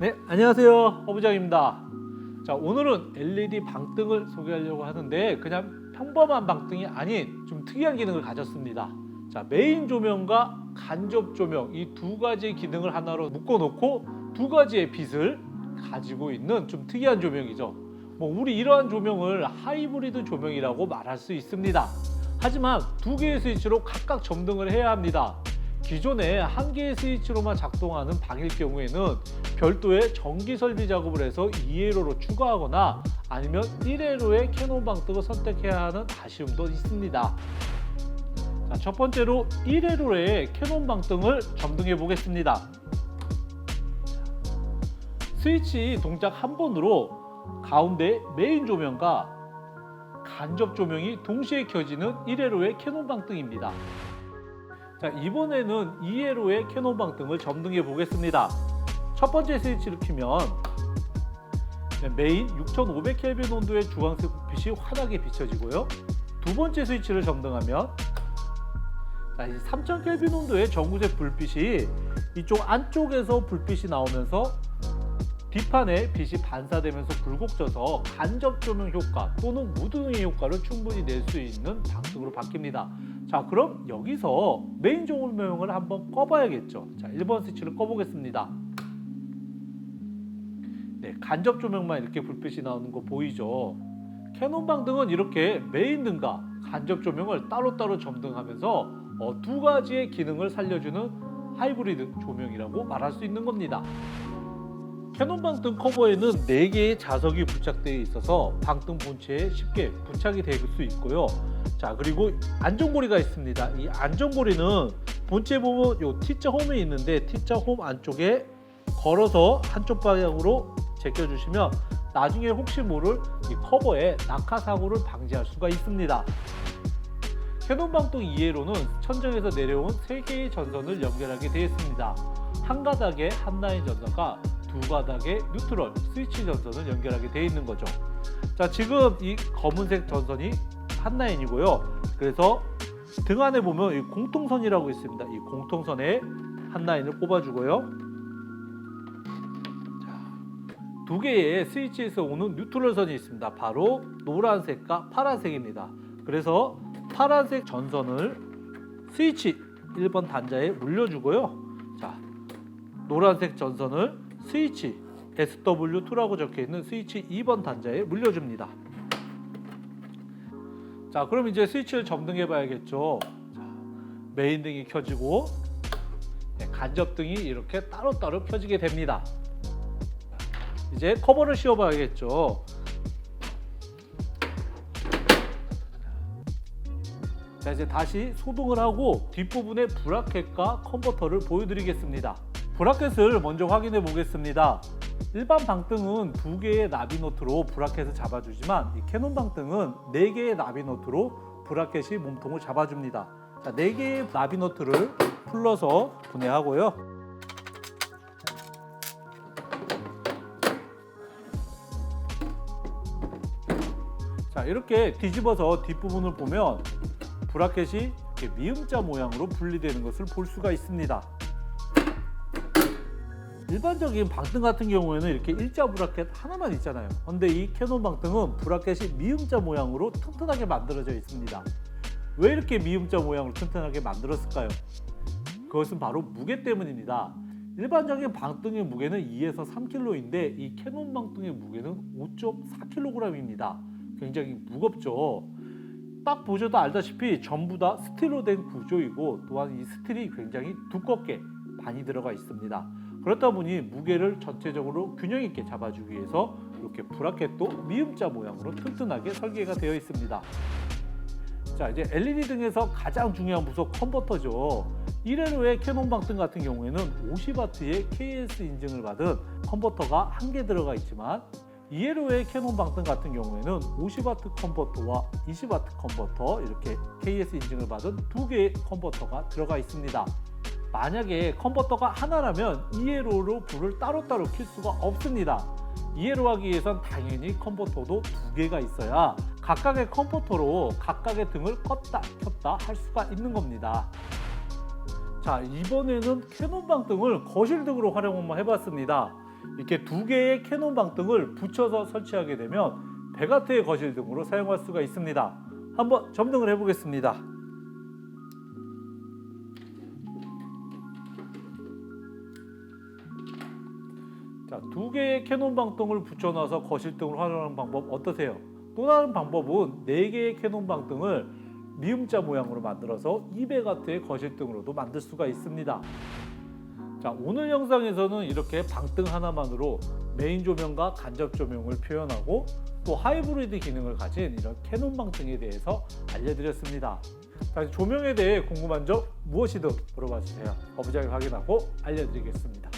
네, 안녕하세요. 허부장입니다. 자, 오늘은 LED 방등을 소개하려고 하는데 그냥 평범한 방등이 아닌 좀 특이한 기능을 가졌습니다. 자, 메인 조명과 간접 조명 이 두 가지 기능을 하나로 묶어 놓고 두 가지의 빛을 가지고 있는 좀 특이한 조명이죠. 뭐 우리 이러한 조명을 하이브리드 조명이라고 말할 수 있습니다. 하지만 두 개의 스위치로 각각 점등을 해야 합니다. 기존에 한 개의 스위치로만 작동하는 방일 경우에는 별도의 전기 설비 작업을 해서 2회로로 추가하거나 아니면 1회로의 캐논 방등을 선택해야 하는 아쉬움도 있습니다. 자, 첫 번째로 1회로의 캐논 방등을 점등해 보겠습니다. 스위치 동작 한 번으로 가운데 메인 조명과 간접 조명이 동시에 켜지는 1회로의 캐논 방등입니다. 자, 이번에는 2회로의 캐논 방 등을 점등해 보겠습니다. 첫 번째 스위치를 키면 메인 6500켈빈 온도의 주황색 불빛이 환하게 비춰지고요. 두 번째 스위치를 점등하면 자, 이 3000켈빈 온도의 전구색 불빛이 이쪽 안쪽에서 불빛이 나오면서 뒷판에 빛이 반사되면서 굴곡져서 간접 조명 효과 또는 무등의 효과를 충분히 낼 수 있는 방등으로 바뀝니다. 자, 그럼 여기서 메인 조명을 한번 꺼봐야겠죠. 자, 1번 스위치를 꺼보겠습니다. 네, 간접 조명만 이렇게 불빛이 나오는 거 보이죠? 캐논 방 등은 이렇게 메인 등과 간접 조명을 따로따로 점등하면서 어, 두 가지의 기능을 살려주는 하이브리드 조명이라고 말할 수 있는 겁니다. 캐논 방등 커버에는 4개의 자석이 부착되어 있어서 방등 본체에 쉽게 부착이 될 수 있고요. 자, 그리고 안전고리가 있습니다. 이 안전고리는 본체 보면 요 T자 홈에 있는데 T자 홈 안쪽에 걸어서 한쪽 방향으로 제껴주시면 나중에 혹시 모를 이 커버에 낙하 사고를 방지할 수가 있습니다. 캐논 방등 2회로는 천정에서 내려온 3개의 전선을 연결하게 되어 있습니다. 한 가닥의 한 라인 전선과 두 가닥의 뉴트럴 스위치 전선을 연결하게 되어 있는 거죠. 자, 지금 이 검은색 전선이 한 라인이고요. 그래서 등 안에 보면 이 공통선이라고 있습니다. 이 공통선에 한 라인을 꼽아주고요. 자, 두 개의 스위치에서 오는 뉴트럴 선이 있습니다. 바로 노란색과 파란색입니다. 그래서 파란색 전선을 스위치 1번 단자에 물려주고요. 자, 노란색 전선을 스위치 SW2라고 적혀 있는 스위치 2번 단자에 물려줍니다. 자, 그럼 이제 스위치를 점등해 봐야겠죠. 자, 메인 등이 켜지고 네, 간접 등이 이렇게 따로따로 켜지게 됩니다. 이제 커버를 씌워 봐야겠죠. 자, 이제 다시 소등을 하고 뒷부분에 브라켓과 컨버터를 보여드리겠습니다. 브라켓을 먼저 확인해 보겠습니다. 일반 방등은 두 개의 나비노트로 브라켓을 잡아주지만 이 캐논 방등은 네 개의 나비노트로 브라켓이 몸통을 잡아줍니다. 자, 네 개의 나비노트를 풀러서 분해하고요. 자, 이렇게 뒤집어서 뒷부분을 보면 브라켓이 미음자 모양으로 분리되는 것을 볼 수가 있습니다. 일반적인 방등 같은 경우에는 이렇게 일자 브라켓 하나만 있잖아요. 근데 이 캐논 방등은 브라켓이 미음자 모양으로 튼튼하게 만들어져 있습니다. 왜 이렇게 미음자 모양으로 튼튼하게 만들었을까요? 그것은 바로 무게 때문입니다. 일반적인 방등의 무게는 2에서 3kg인데 이 캐논 방등의 무게는 5.4kg입니다. 굉장히 무겁죠. 딱 보셔도 알다시피 전부 다 스틸로 된 구조이고 또한 이 스틸이 굉장히 두껍게 많이 들어가 있습니다. 그렇다 보니 무게를 전체적으로 균형 있게 잡아주기 위해서 이렇게 브라켓도 미음자 모양으로 튼튼하게 설계가 되어 있습니다. 자 이제 LED 등에서 가장 중요한 부속 컨버터죠. 1회로의 캐논 방등 같은 경우에는 50W의 KS 인증을 받은 컨버터가 한 개 들어가 있지만 2회로의 캐논 방등 같은 경우에는 50W 컨버터와 20W 컨버터 이렇게 KS 인증을 받은 두 개의 컨버터가 들어가 있습니다. 만약에 컨버터가 하나라면 2회로로 불을 따로따로 킬 수가 없습니다. 2회로 하기 위해선 당연히 컨버터도 두 개가 있어야 각각의 컨버터로 각각의 등을 껐다 켰다 할 수가 있는 겁니다. 자 이번에는 캐논 방 등을 거실 등으로 활용 한번 해봤습니다. 이렇게 두 개의 캐논 방 등을 붙여서 설치하게 되면 베가트의 거실 등으로 사용할 수가 있습니다. 한번 점등을 해보겠습니다. 자, 두 개의 캐논 방등을 붙여놔서 거실 등으로 활용하는 방법 어떠세요? 또 다른 방법은 네 개의 캐논 방등을 미음자 모양으로 만들어서 200W의 거실 등으로도 만들 수가 있습니다. 자, 오늘 영상에서는 이렇게 방등 하나만으로 메인 조명과 간접 조명을 표현하고 또 하이브리드 기능을 가진 이런 캐논 방등에 대해서 알려드렸습니다. 자, 조명에 대해 궁금한 점 무엇이든 물어봐 주세요. 어부자기 확인하고 알려드리겠습니다.